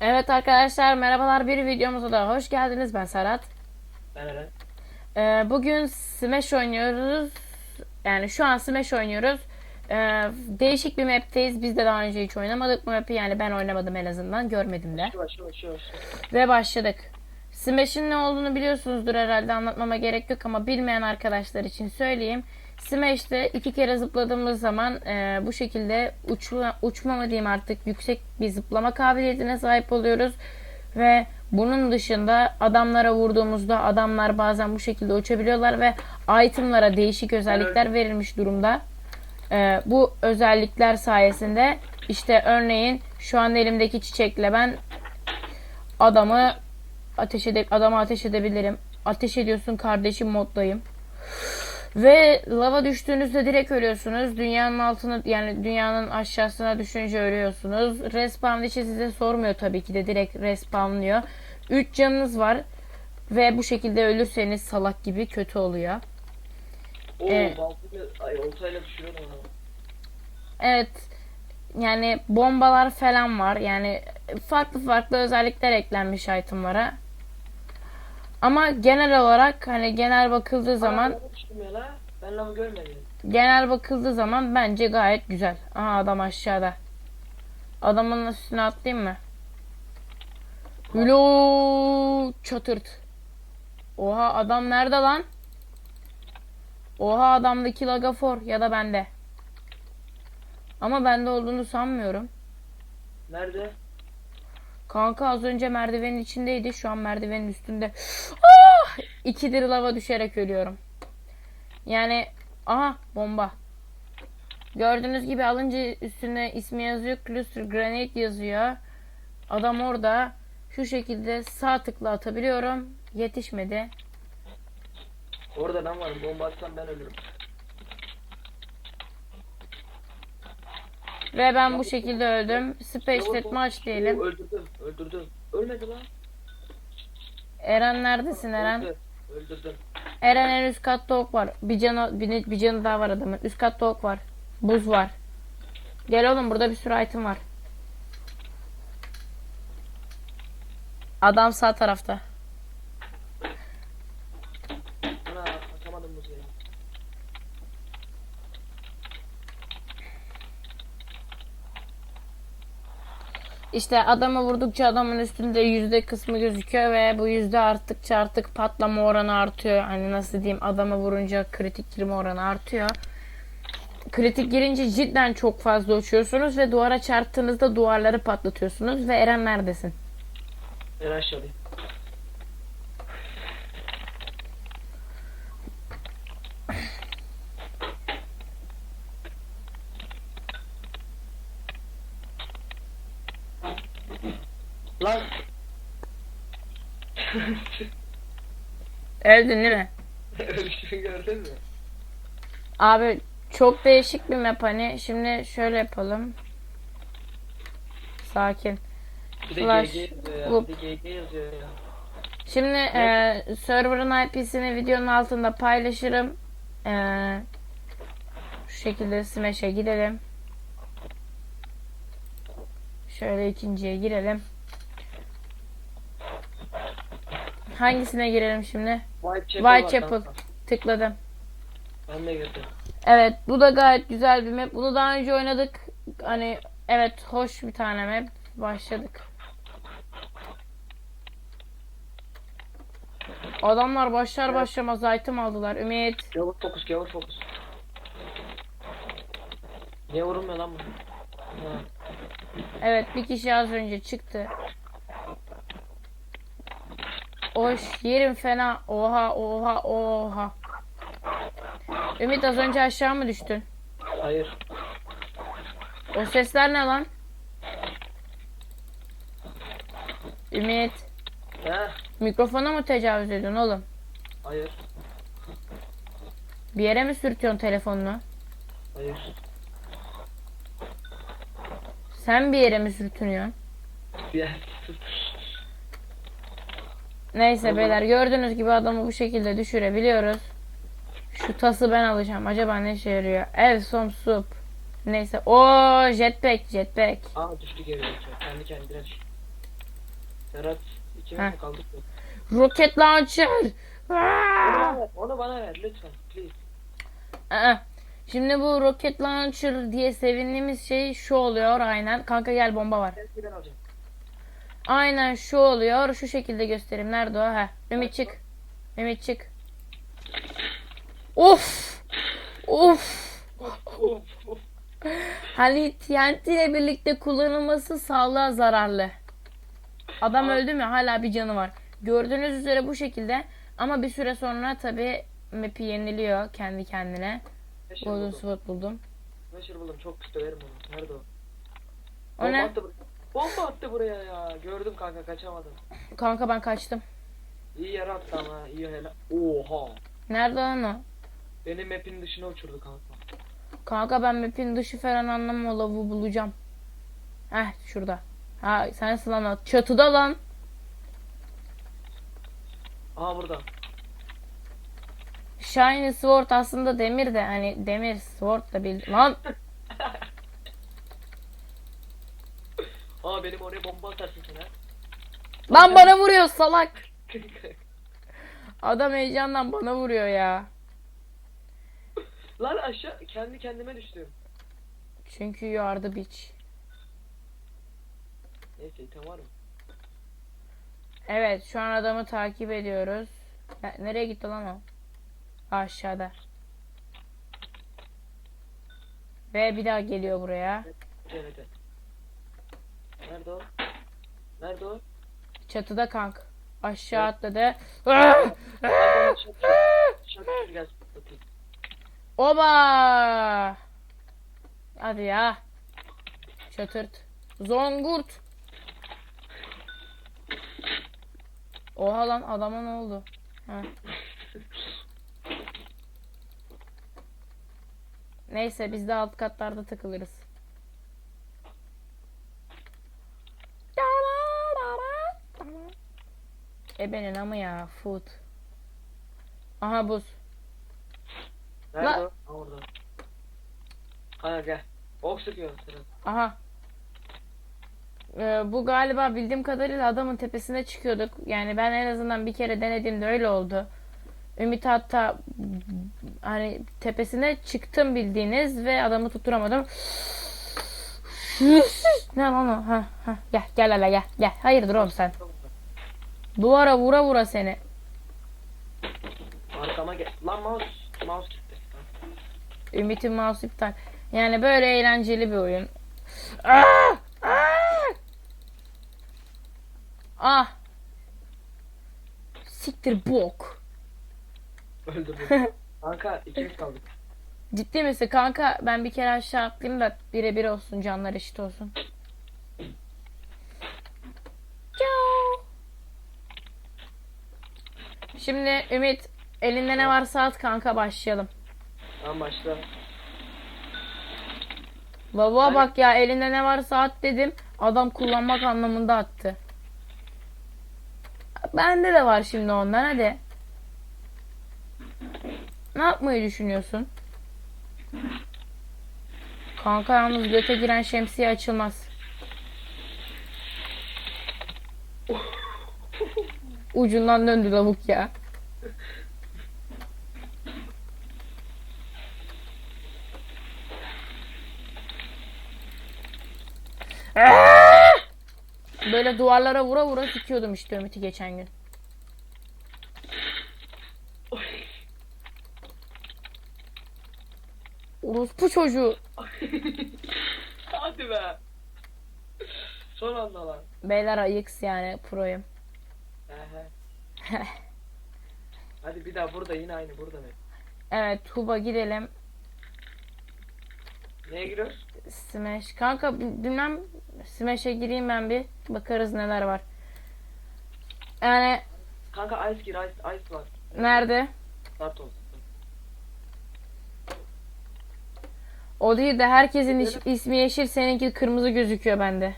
Evet arkadaşlar merhabalar bir videomuza da hoş geldiniz ben Serhat. Ben Eren. Ee, bugün Smash oynuyoruz. Yani şu an Smash oynuyoruz. Ee, değişik bir map'teyiz. Biz de daha önce hiç oynamadık bu map'i. Yani ben oynamadım en azından. Görmedim de. Ve başladık. Smash'in ne olduğunu biliyorsunuzdur herhalde anlatmama gerek yok ama bilmeyen arkadaşlar için söyleyeyim. Smash'te iki kere zıpladığımız zaman e, bu şekilde uçma, uçma mı diyeyim artık yüksek bir zıplama kabiliyetine sahip oluyoruz. Ve bunun dışında adamlara vurduğumuzda adamlar bazen bu şekilde uçabiliyorlar ve itemlara değişik özellikler verilmiş durumda. E, bu özellikler sayesinde işte örneğin şu an elimdeki çiçekle ben adamı ateş ede adama ateş edebilirim. Ateş ediyorsun kardeşim moddayım. Ve lava düştüğünüzde direkt ölüyorsunuz. Dünyanın altına yani dünyanın aşağısına düşünce ölüyorsunuz. Respawn için size sormuyor tabii ki de direkt respawnlıyor. 3 canınız var ve bu şekilde ölürseniz salak gibi kötü oluyor. Oo Ee, baltayla, ay oltayla onu. Evet. Yani bombalar falan var. Yani farklı farklı özellikler eklenmiş itemlara. Ama genel olarak hani genel bakıldığı zaman La. Ben lavı görmedim. genel bakıldığı zaman bence gayet güzel. Aha adam aşağıda. Adamın üstüne atlayayım mı? Hülo çatırt. Oha adam nerede lan? Oha adamdaki lagafor ya da bende. Ama bende olduğunu sanmıyorum. Nerede? Kanka az önce merdivenin içindeydi. Şu an merdivenin üstünde. Ah! İkidir lava düşerek ölüyorum. Yani aha bomba. Gördüğünüz gibi alınca üstüne ismi yazıyor. Cluster Granate yazıyor. Adam orada. Şu şekilde sağ tıkla atabiliyorum. Yetişmedi. Orada ben varım. Bomba atsam ben ölürüm. Ve ben bu şekilde öldüm. Space Lavabo- Deathmatch diyelim. Öldürdüm. Öldürdüm. Ölmedi lan. Eren neredesin Eren? Öldü. Öldürdüm. Eren en üst katta ok var. Bir canı, bir, bir canı daha var adamın. Üst katta ok var. Buz var. Gel oğlum burada bir sürü item var. Adam sağ tarafta. Ana atamadım bu şeyi. İşte adamı vurdukça adamın üstünde yüzde kısmı gözüküyor ve bu yüzde arttıkça artık patlama oranı artıyor. Hani nasıl diyeyim adamı vurunca kritik girme oranı artıyor. Kritik girince cidden çok fazla uçuyorsunuz ve duvara çarptığınızda duvarları patlatıyorsunuz ve Eren neredesin? Ben aşağıdayım. Lan. Öldün değil mi? Ölüşümü gördün mü? Abi çok değişik bir map hani. Şimdi şöyle yapalım. Sakin. Bir de Flash, GG yazıyor ya. loop. Bir de GG yazıyor ya. Şimdi e, server'ın IP'sini videonun altında paylaşırım. E, şu şekilde Smash'e gidelim. Şöyle ikinciye girelim. Hangisine girelim şimdi? Whitechapel Whitechapel. Tıkladım. Ben de girdim. Evet bu da gayet güzel bir map. Bunu daha önce oynadık. Hani evet hoş bir tane map. Başladık. Adamlar başlar başlamaz item aldılar. Ümit. Gavur fokus, gavur fokus. Niye vurulmuyor lan bu? Ha. Evet bir kişi az önce çıktı. Hoş yerim fena. Oha oha oha. Ümit az önce aşağı mı düştün? Hayır. O sesler ne lan? Ümit. Ha? Mikrofona mı tecavüz ediyorsun oğlum? Hayır. Bir yere mi sürtüyorsun telefonunu? Hayır. Sen bir yere mi sürtünüyorsun? Yes. Neyse beyler gördüğünüz gibi adamı bu şekilde düşürebiliyoruz. Şu tası ben alacağım. Acaba ne işe yarıyor? Ev som sup. Neyse. O jetpack jetpack. Aa düştü geri. Kendi kendine düştü. Serhat ikimiz Heh. kaldık? Roket launcher. Aa! onu bana ver lütfen please. Aa, Şimdi bu roket launcher diye sevindiğimiz şey şu oluyor aynen. Kanka gel bomba var. Ben alacağım. Aynen şu oluyor. Şu şekilde göstereyim. Nerede o? Heh. Ümit çık. Ümit çık. Of. Of. Hani TNT ile birlikte kullanılması sağlığa zararlı. Adam öldü mü? Hala bir canı var. Gördüğünüz üzere bu şekilde. Ama bir süre sonra tabi map'i yeniliyor kendi kendine. Golden buldum. Sword buldum. Meşhur buldum. Çok pis döverim onu. Nerede o? O ne? Bomba attı buraya ya. Gördüm kanka kaçamadım. Kanka ben kaçtım. İyi yere attı ama. iyi helal. Oha. Nerede lan o? Benim map'in dışına uçurdu kanka. Kanka ben map'in dışı falan anlamam o lavuğu bulacağım. Heh şurada. Ha sensin lan o. Çatıda lan. Aha burada. Shiny Sword aslında demir de hani demir sword da bil. Lan Aa benim oraya bomba atarsın sen ha. lan bana vuruyor salak. Adam heyecandan bana vuruyor ya. Lan aşağı kendi kendime düştüm. Çünkü you are the bitch. Neyse item var mı? Evet şu an adamı takip ediyoruz. Ya, nereye gitti lan o? Aşağıda. Ve bir daha geliyor buraya. Evet evet. Nerede o? Nerede o? Çatıda kank. Aşağı atladı. Gelsin. Bakayım. Oba! Hadi ya. Çatırt. Zongurt. Oha lan adama ne oldu? Ha. Neyse biz de alt katlarda takılırız. Ebenin ama ya food. Aha buz. Nerede La- o? Ha orada. Kanka gel. Ok sıkıyor sıra. Aha. Ee, bu galiba bildiğim kadarıyla adamın tepesine çıkıyorduk. Yani ben en azından bir kere denediğimde öyle oldu. Ümit hatta hani tepesine çıktım bildiğiniz ve adamı tutturamadım. ne lan o? Ha, ha. Gel gel hele gel gel. Hayırdır oğlum sen? Duvara vura vura seni. Arkama gel. Lan mouse. Mouse gitti. Ümit'in mouse iptal. Yani böyle eğlenceli bir oyun. Ah! Ah! Ah! Siktir bok. Öldürdüm. Kanka ikimiz kaldık. Ciddi misin kanka? Ben bir kere aşağı atlayayım da birebir olsun canlar eşit olsun. Şimdi Ümit elinde ne varsa at kanka başlayalım. Tamam başla. Lavuğa Hayır. bak ya elinde ne varsa at dedim. Adam kullanmak anlamında attı. Bende de var şimdi ondan hadi. Ne yapmayı düşünüyorsun? Kanka yalnız göte giren şemsiye açılmaz. Ucundan döndü lavuk ya. Böyle duvarlara vura vura sikiyordum işte Ümit'i geçen gün. Orospu çocuğu. Hadi be. Son anda lan. Beyler ayıks yani proyum. Hadi bir daha burada yine aynı burada ne? Evet Tuba gidelim. Neye giriyoruz? Smash. Kanka bi- bilmem Smash'e gireyim ben bir. Bakarız neler var. Yani Kanka ice gir ice, ice var. nerede? Start olsun. O değil de herkesin iş- ismi yeşil seninki kırmızı gözüküyor bende.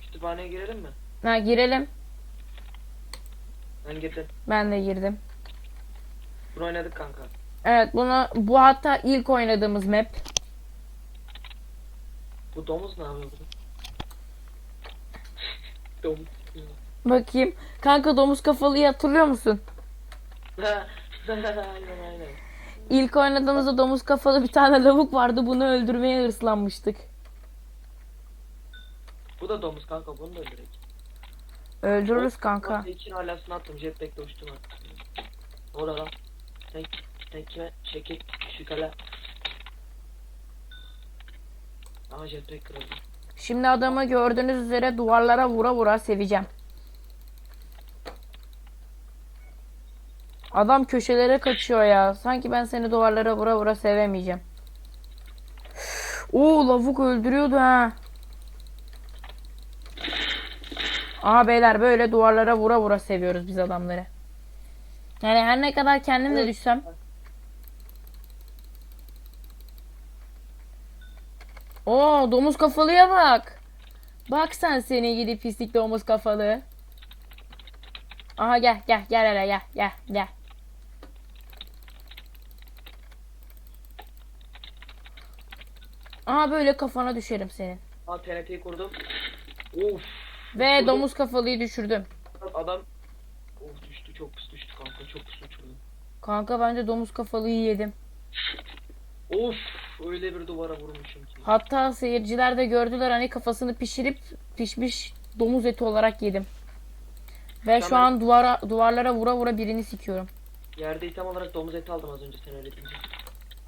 Kütüphaneye girelim mi? Ha girelim. Ben girdim. Ben de girdim. Bunu oynadık kanka. Evet bunu bu hatta ilk oynadığımız map. Bu domuz ne yapıyor burada? domuz. Bakayım. Kanka domuz kafalıyı hatırlıyor musun? aynen aynen. İlk oynadığımızda domuz kafalı bir tane lavuk vardı. Bunu öldürmeye hırslanmıştık. Bu da domuz kanka bunu da öldürek. Öldürürüz kanka. için alasını attım jetpack'le uçtum artık. Lan? Sen, sen kime şekil şükala. Aha jetpack kırıldı. Şimdi adamı gördüğünüz üzere duvarlara vura vura seveceğim. Adam köşelere kaçıyor ya. Sanki ben seni duvarlara vura vura sevemeyeceğim. Oo lavuk öldürüyordu ha. Aha beyler böyle duvarlara vura vura seviyoruz biz adamları. Yani her ne kadar kendim de düşsem. Oo domuz kafalıya bak. Bak sen seni gidip pislik domuz kafalı. Aha gel gel gel hele gel gel gel. Aha böyle kafana düşerim senin. Aa TNT'yi kurdum. Of. Ve Kurdum. domuz kafalıyı düşürdüm. Adam Of düştü çok pis kanka çok pis uçurdum. Kanka bence domuz kafalıyı yedim. Of öyle bir duvara vurmuşum ki. Hatta seyirciler de gördüler hani kafasını pişirip pişmiş domuz eti olarak yedim. Ve şu Tamam. an duvara duvarlara vura vura birini sikiyorum. Yerde item olarak domuz eti aldım az önce sen öyle deyince.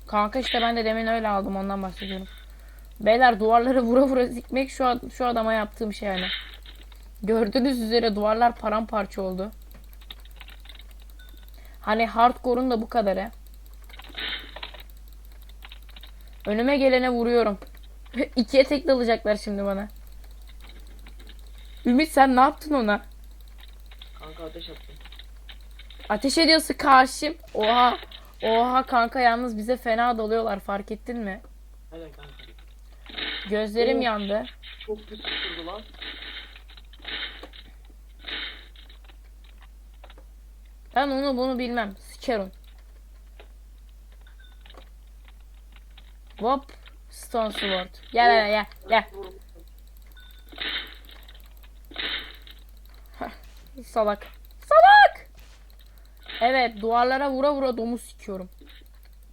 Kanka işte ben de demin öyle aldım ondan bahsediyorum. Beyler duvarları vura vura sikmek şu şu adama yaptığım şey hani. Gördüğünüz üzere duvarlar paramparça oldu. Hani hardcore'un da bu kadarı. Önüme gelene vuruyorum. İkiye tek dalacaklar şimdi bana. Ümit sen ne yaptın ona? Kanka ateş attım. Ateş ediyorsun karşım. Oha. Oha kanka yalnız bize fena dalıyorlar fark ettin mi? Aynen kanka. Gözlerim Oo. yandı. Çok pis lan. Ben onu bunu bilmem. Sikerim. Hop. Stone Sword. Gel gel gel. Gel. Salak. Salak. Evet duvarlara vura vura domuz sikiyorum.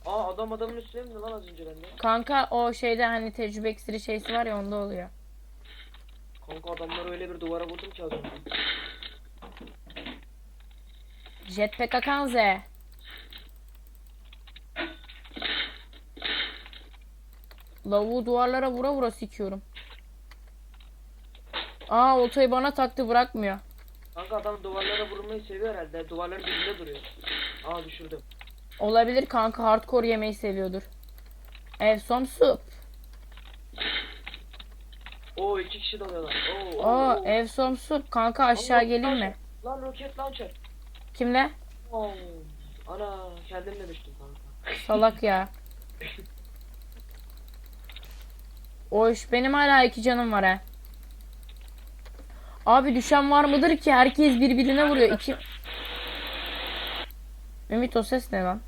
Aa adam adamın üstüne mi lan az önce bende? Kanka o şeyde hani tecrübe iksiri şeysi var ya onda oluyor. Kanka adamları öyle bir duvara vurdum ki az önce. Jetpack Akanze. Lavuğu duvarlara vura vura sikiyorum. Aa oltayı bana taktı bırakmıyor. Kanka adam duvarlara vurmayı seviyor herhalde. Duvarların dibinde duruyor. Aa düşürdüm. Olabilir kanka hardcore yemeyi seviyordur. Evsom soup. Oo iki kişi dalıyorlar. Oo, oo, Aa oo. Evsom soup kanka aşağı Allah, geleyim mi? Lan roket launcher. Kimle? Oo. Ana kendim de düştüm kanka. Salak ya. Oş benim hala iki canım var ha. Abi düşen var mıdır ki? Herkes birbirine vuruyor. İki... Ümit o ses ne lan?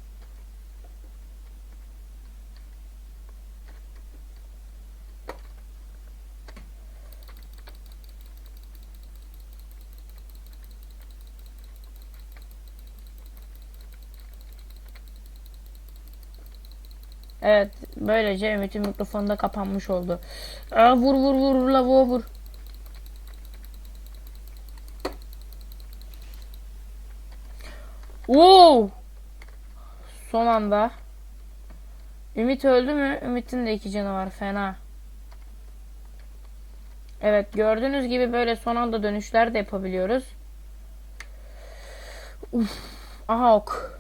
Evet, böylece Ümit'in mikrofonu da kapanmış oldu. Aa, vur vur vur lavuğa vur. Wow! Son anda. Ümit öldü mü? Ümit'in de iki canı var. Fena. Evet gördüğünüz gibi böyle son anda dönüşler de yapabiliyoruz. Uf. Aha ok.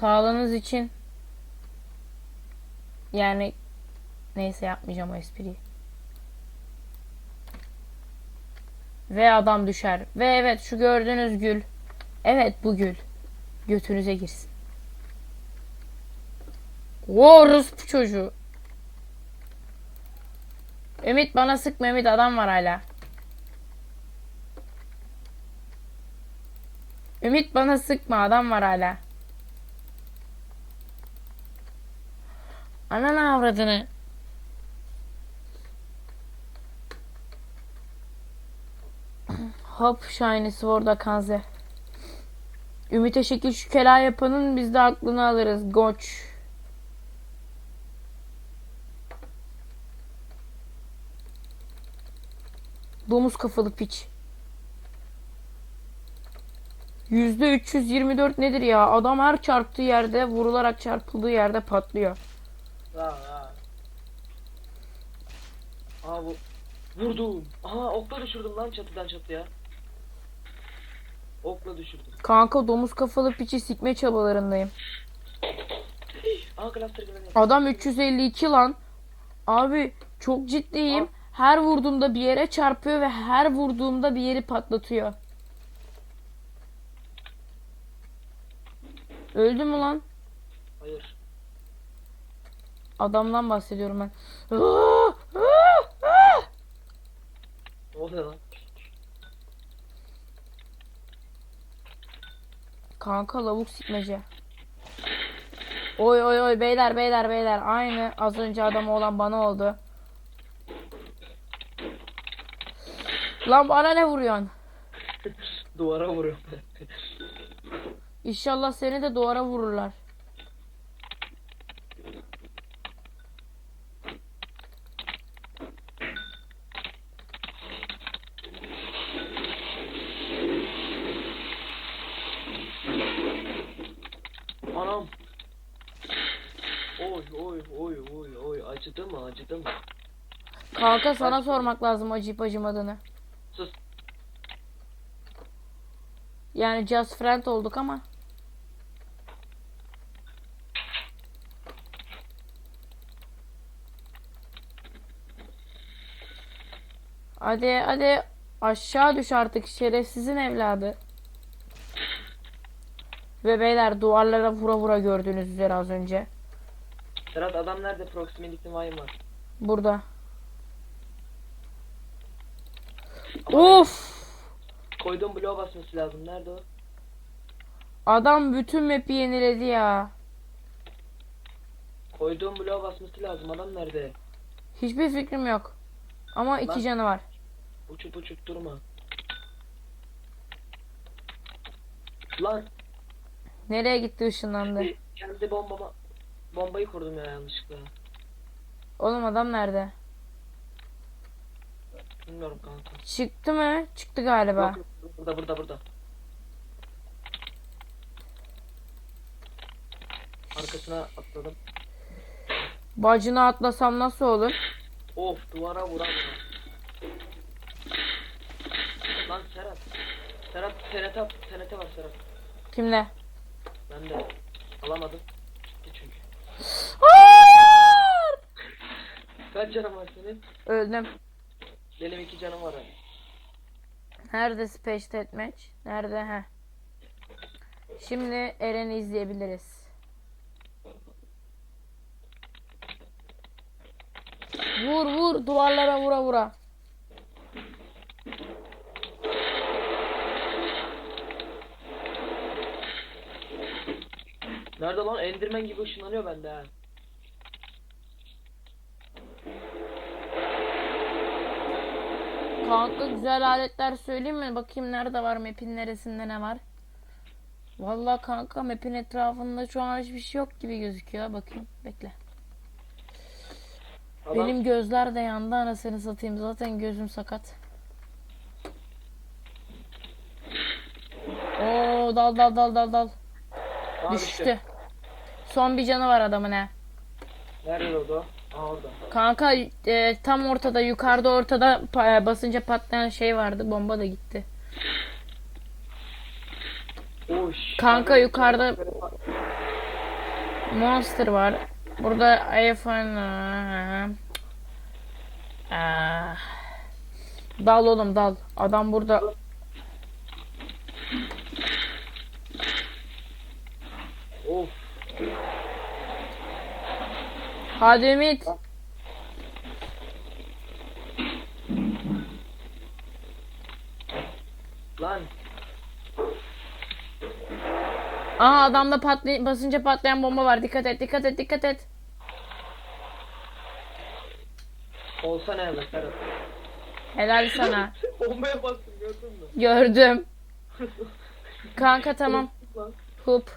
Sağlığınız için yani neyse yapmayacağım o espriyi. Ve adam düşer. Ve evet şu gördüğünüz gül. Evet bu gül. Götünüze girsin. Oo bu çocuğu. Ümit bana sıkma Ümit adam var hala. Ümit bana sıkma adam var hala. Ananı avradını. Hop Shiny Sword'a kanze. Ümit'e şekil şükela yapanın biz de aklını alırız. Goç. Domuz kafalı piç. Yüzde 324 nedir ya? Adam her çarptığı yerde vurularak çarpıldığı yerde patlıyor. Ha ha. Aa bu. Vurdum. Aha okla düşürdüm lan çatıdan çatıya. Okla düşürdüm. Kanka domuz kafalı piçi sikme çabalarındayım. Aa cluster. Adam 352 lan. Abi çok ciddiyim. Her vurduğumda bir yere çarpıyor ve her vurduğumda bir yeri patlatıyor. Öldü mü lan? Hayır. Adamdan bahsediyorum ben. Ne oluyor lan? Kanka lavuk sikmece. Oy oy oy beyler beyler beyler. Aynı az önce adam olan bana oldu. Lan bana ne vuruyorsun? Duvara vuruyorum. İnşallah seni de duvara vururlar. Anam. Oy oy oy oy oy acıdı mı acıdı mı? Kanka sana sormak lazım acıyıp acımadığını. Sus. Yani just friend olduk ama. Hadi hadi aşağı düş artık şerefsizin evladı. Ve beyler duvarlara vura vura gördüğünüz üzere az önce. Serhat adam nerede? Proximity Vine var. Burada. Ama Of! Koyduğum bloğa basması lazım. Nerede o? Adam bütün map'i yeniledi ya. Koyduğum bloğa basması lazım. Adam nerede? Hiçbir fikrim yok. Ama iki Lan. canı var. Uçup uçup durma. Lan Nereye gitti ışınlandı? bir kendi bombama bombayı kurdum ya yanlışlıkla. Oğlum adam nerede? Bilmiyorum kanka. Çıktı mı? Çıktı galiba. Yok, yok, burada burada burada. Arkasına atladım. Bacına atlasam nasıl olur? Of duvara vuran. Lan Serhat. Serhat TNT, TNT var Serhat. Kimle? Ben de alamadım. Gitti çünkü. Hayır! Kaç canım var senin? Öldüm. Benim iki canım var abi. Nerede Space Deathmatch? Nerede? He. Şimdi Eren'i izleyebiliriz. Vur vur duvarlara vura vura. Nerede lan? Enderman gibi ışınlanıyor bende ha. Kanka güzel aletler söyleyeyim mi? Bakayım nerede var map'in neresinde ne var? Vallahi kanka map'in etrafında şu an hiçbir şey yok gibi gözüküyor. Bakayım bekle. Adam, Benim gözler de yandı anasını satayım. Zaten gözüm sakat. Oo dal dal dal dal dal. Aa, Düştü. Son bir canı var adamın he. Nerede o? Orada. Kanka e, tam ortada yukarıda ortada pa- e, basınca patlayan şey vardı. Bomba da gitti. Oş. Kanka yukarıda- Monster var. Burada iPhone. Ah. Dal oğlum dal. Adam burada. Of. Hadi Ümit. Lan. Aha adamda patlay basınca patlayan bomba var. Dikkat et dikkat et dikkat et. Olsa ne yazık. Helal sana. Bombaya bastım gördün mü? Gördüm. Kanka tamam. Hoop.